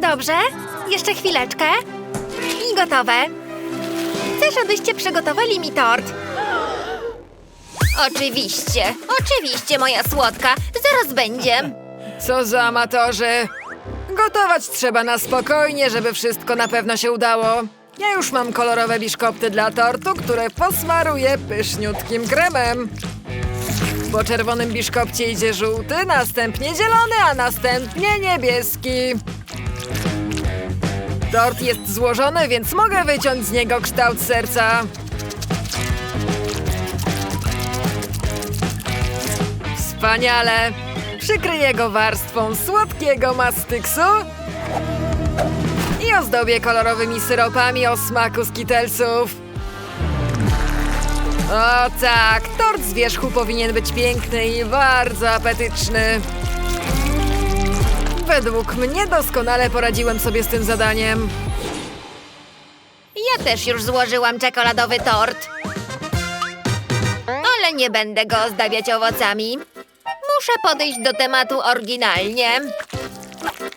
Dobrze, jeszcze chwileczkę. I gotowe. Chcę, żebyście przygotowali mi tort. Oczywiście, oczywiście, moja słodka. Zaraz będzie. Co za amatorzy! Gotować trzeba na spokojnie, żeby wszystko na pewno się udało. Ja już mam kolorowe biszkopty dla tortu, które posmaruję pyszniutkim kremem. Po czerwonym biszkopcie idzie żółty, następnie zielony, a następnie niebieski. Tort jest złożony, więc mogę wyciąć z niego kształt serca. Wspaniale! Przykryję go warstwą słodkiego mastyksu i ozdobię kolorowymi syropami o smaku skitelsów. O tak, tort z wierzchu powinien być piękny i bardzo apetyczny. Według mnie doskonale poradziłem sobie z tym zadaniem. Ja też już złożyłam czekoladowy tort. Ale nie będę go ozdabiać owocami. Muszę podejść do tematu oryginalnie.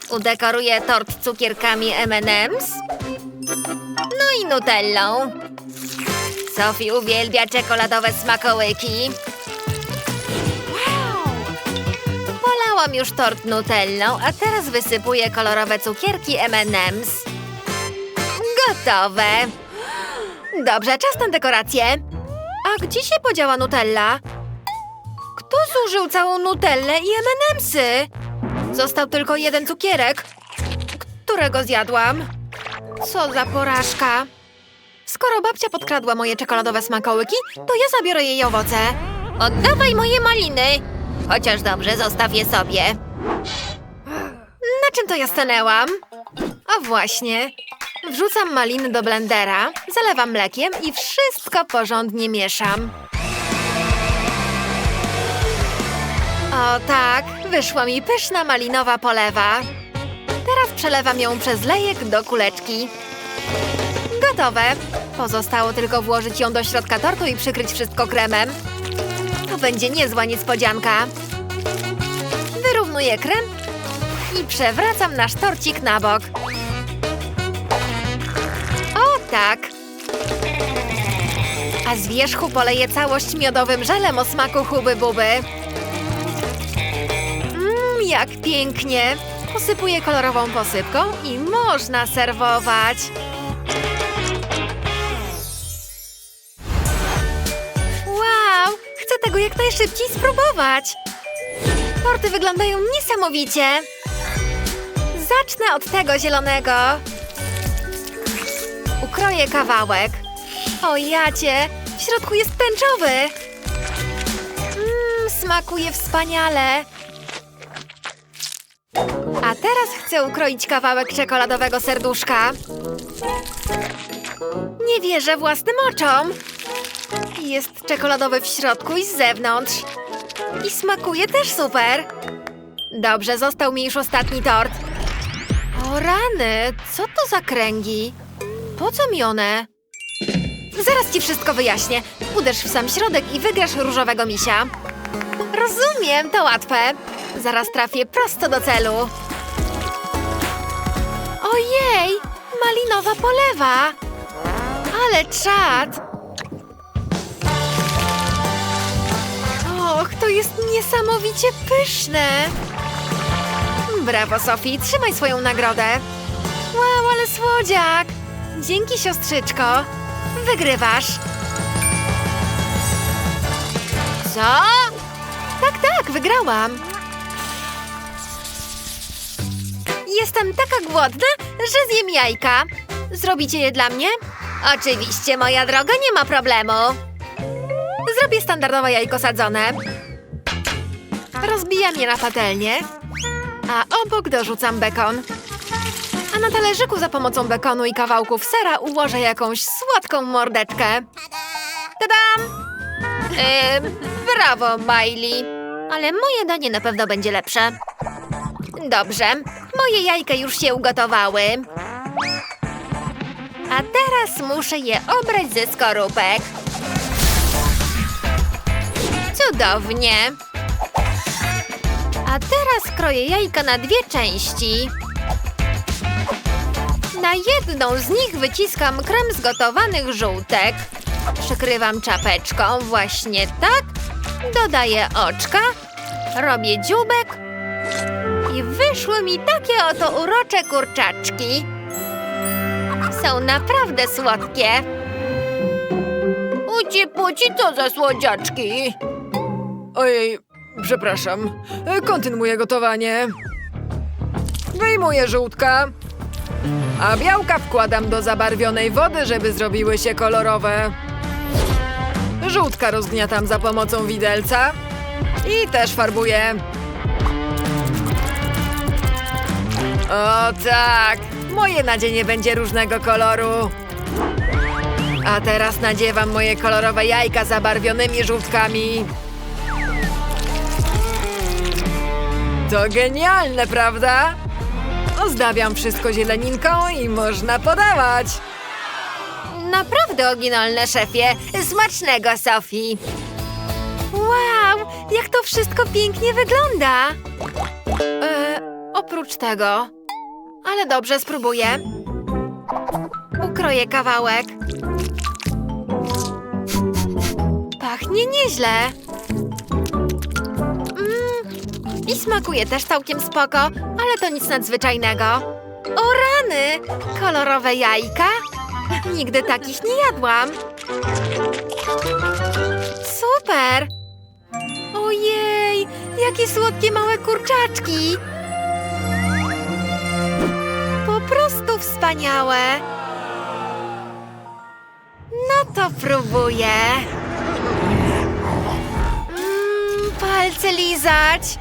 Udekoruję tort cukierkami M&M's. No i nutellą. Sophie uwielbia czekoladowe smakołyki. Polałam już tort nutellą, a teraz wysypuję kolorowe cukierki M&M's. Gotowe. Dobrze, czas na dekorację. A gdzie się podziała Nutella? Kto zużył całą Nutellę i M&M'sy? Został tylko jeden cukierek, którego zjadłam. Co za porażka. Skoro babcia podkradła moje czekoladowe smakołyki, to ja zabiorę jej owoce. Oddawaj moje maliny. Chociaż dobrze, zostaw je sobie. Na czym to ja stanęłam? A właśnie. Wrzucam maliny do blendera, zalewam mlekiem i wszystko porządnie mieszam. O tak, wyszła mi pyszna malinowa polewa. Teraz przelewam ją przez lejek do kuleczki. Gotowe. Pozostało tylko włożyć ją do środka tortu i przykryć wszystko kremem. To będzie niezła niespodzianka. Wyrównuję krem i przewracam nasz torcik na bok. O tak! A z wierzchu poleję całość miodowym żelem o smaku huby buby. Mmm, jak pięknie! Posypuję kolorową posypką i można serwować. Jak najszybciej spróbować! Torty wyglądają niesamowicie! Zacznę od tego zielonego. Ukroję kawałek. O jacie, w środku jest tęczowy. Mmm, smakuje wspaniale. A teraz chcę ukroić kawałek czekoladowego serduszka. Nie wierzę własnym oczom. Jest czekoladowy w środku i z zewnątrz. I smakuje też super. Dobrze, został mi już ostatni tort. O rany, co to za kręgi? Po co mi one? Zaraz ci wszystko wyjaśnię. Uderz w sam środek i wygrasz różowego misia. Rozumiem, to łatwe. Zaraz trafię prosto do celu. Ojej, malinowa polewa. Ale czad. Och, to jest niesamowicie pyszne. Brawo, Sofii, trzymaj swoją nagrodę. Wow, ale słodziak! Dzięki, siostrzyczko. Wygrywasz. Co? Tak, tak, wygrałam. Jestem taka głodna, że zjem jajka. Zrobicie je dla mnie? Oczywiście, moja droga, nie ma problemu. Zrobię standardowe jajko sadzone. Rozbijam je na patelnię, a obok dorzucam bekon. A na talerzyku za pomocą bekonu i kawałków sera ułożę jakąś słodką mordeczkę. Tadam! Yy, brawo, Miley. Ale moje danie na pewno będzie lepsze. Dobrze, moje jajka już się ugotowały. A teraz muszę je obrać ze skorupek. Cudownie. A teraz kroję jajka na dwie części. Na jedną z nich wyciskam krem z gotowanych żółtek. Przykrywam czapeczką właśnie tak. Dodaję oczka. Robię dzióbek. I wyszły mi takie oto urocze kurczaczki. Są naprawdę słodkie. Uci puci, co za słodziaczki. Ojej, przepraszam. Kontynuuję gotowanie. Wyjmuję żółtka, a białka wkładam do zabarwionej wody, żeby zrobiły się kolorowe. Żółtka rozgniatam za pomocą widelca i też farbuję. O tak, moje nadzienie będzie różnego koloru. A teraz nadziewam moje kolorowe jajka zabarwionymi żółtkami. To genialne, prawda? Ozdabiam wszystko zieleninką i można podawać. Naprawdę oryginalne, szefie. Smacznego, Sofii. Wow, jak to wszystko pięknie wygląda. E, oprócz tego. Ale dobrze, spróbuję. Ukroję kawałek. Pachnie nieźle. I smakuje też całkiem spoko, ale to nic nadzwyczajnego. O rany! Kolorowe jajka? Nigdy takich nie jadłam. Super! Ojej, jakie słodkie małe kurczaczki! Po prostu wspaniałe! No to próbuję. Mm, palce lizać.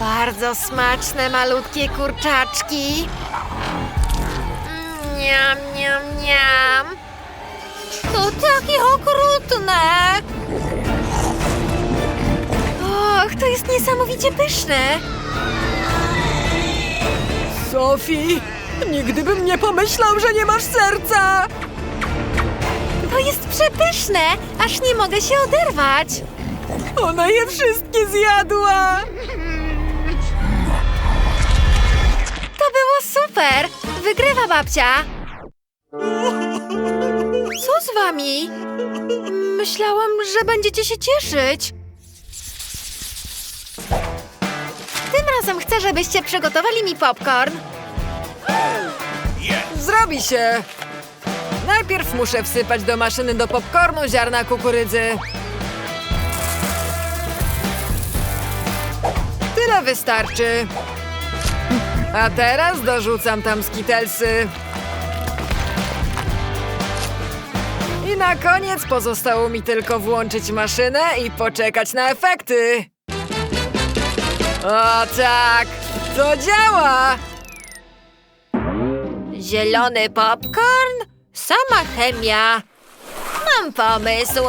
Bardzo smaczne, malutkie kurczaczki. Niam, niam, niam. To takie okrutne. Och, to jest niesamowicie pyszne. Sophie, nigdy bym nie pomyślał, że nie masz serca. To jest przepyszne, aż nie mogę się oderwać. Ona je wszystkie zjadła. Było super. Wygrywa babcia. Co z wami? Myślałam, że będziecie się cieszyć. Tym razem chcę, żebyście przygotowali mi popcorn. Zrobi się. Najpierw muszę wsypać do maszyny do popcornu ziarna kukurydzy. Tyle wystarczy. A teraz dorzucam tam skitelsy. I na koniec pozostało mi tylko włączyć maszynę i poczekać na efekty. O tak, to działa! Zielony popcorn? Sama chemia. Mam pomysł.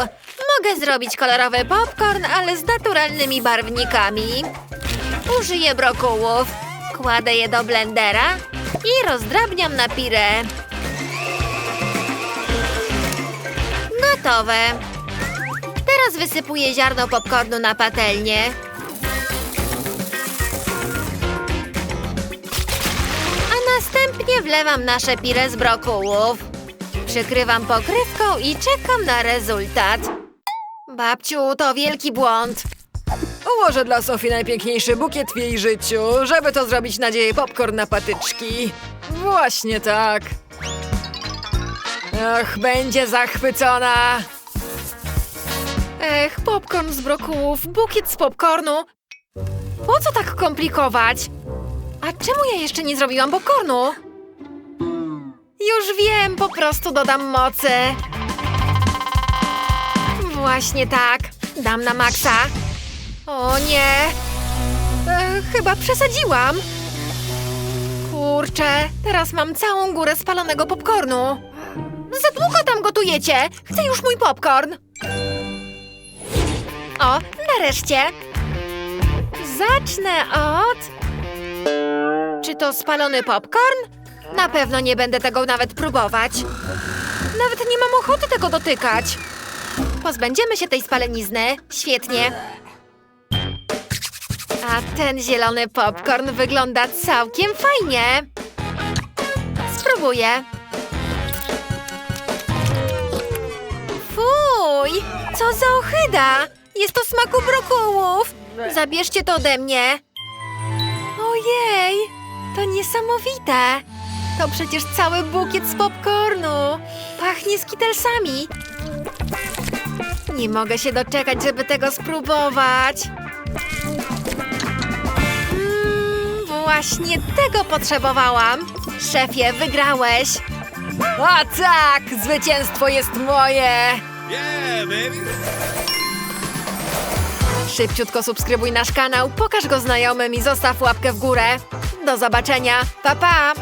Mogę zrobić kolorowy popcorn, ale z naturalnymi barwnikami. Użyję brokułów. Kładę je do blendera i rozdrabniam na pire. Gotowe. Teraz wysypuję ziarno popcornu na patelnię. A następnie wlewam nasze pire z brokułów. Przykrywam pokrywką i czekam na rezultat. Babciu, to wielki błąd. Ułożę dla Sofii najpiękniejszy bukiet w jej życiu, żeby to zrobić nadzieję popcorn na patyczki. Właśnie tak. Ach, będzie zachwycona. Ech, popcorn z brokułów, bukiet z popcornu. Po co tak komplikować? A czemu ja jeszcze nie zrobiłam popcornu? Już wiem, po prostu dodam mocy. Właśnie tak. Dam na maksa. O nie. E, chyba przesadziłam. Kurczę, teraz mam całą górę spalonego popcornu. Za długo tam gotujecie. Chcę już mój popcorn. O, nareszcie. Zacznę od... Czy to spalony popcorn? Na pewno nie będę tego nawet próbować. Nawet nie mam ochoty tego dotykać. Pozbędziemy się tej spalenizny. Świetnie. Ten zielony popcorn wygląda całkiem fajnie. spróbuję. Fuj! Co za ohyda! Jest to smaku brokułów! Zabierzcie to ode mnie! Ojej! To niesamowite! To przecież cały bukiet z popcornu! Pachnie skitelsami! Nie mogę się doczekać, żeby tego spróbować! Właśnie tego potrzebowałam! Szefie, wygrałeś! A tak! Zwycięstwo jest moje! Yeah, baby. Szybciutko subskrybuj nasz kanał, pokaż go znajomym i zostaw łapkę w górę. Do zobaczenia, pa pa!